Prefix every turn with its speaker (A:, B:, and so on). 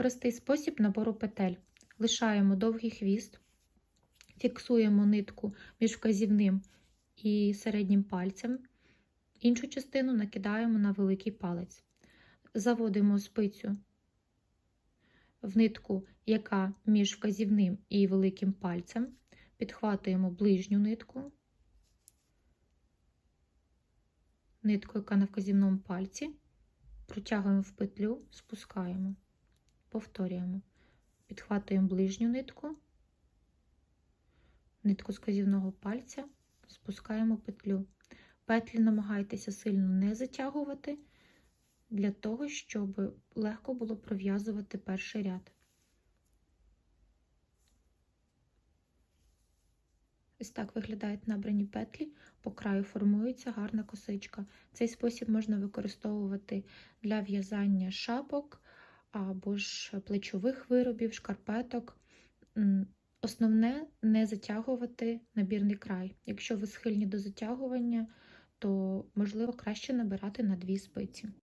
A: Простий спосіб набору петель. Лишаємо довгий хвіст, фіксуємо нитку між вказівним і середнім пальцем. Іншу частину накидаємо на великий палець. Заводимо спицю в нитку, яка між вказівним і великим пальцем. Підхватуємо ближню нитку, нитку, яка на вказівному пальці, протягуємо в петлю, спускаємо, повторюємо. Підхватуємо ближню нитку, нитку з вказівного пальця, спускаємо петлю. Петлі намагайтеся сильно не затягувати, для того, щоб легко було пров'язувати перший ряд. Ось так виглядають набрані петлі, по краю формується гарна косичка. Цей спосіб можна використовувати для в'язання шапок або ж плечових виробів, шкарпеток. Основне не затягувати набірний край. Якщо ви схильні до затягування, то можливо краще набирати на дві спиці.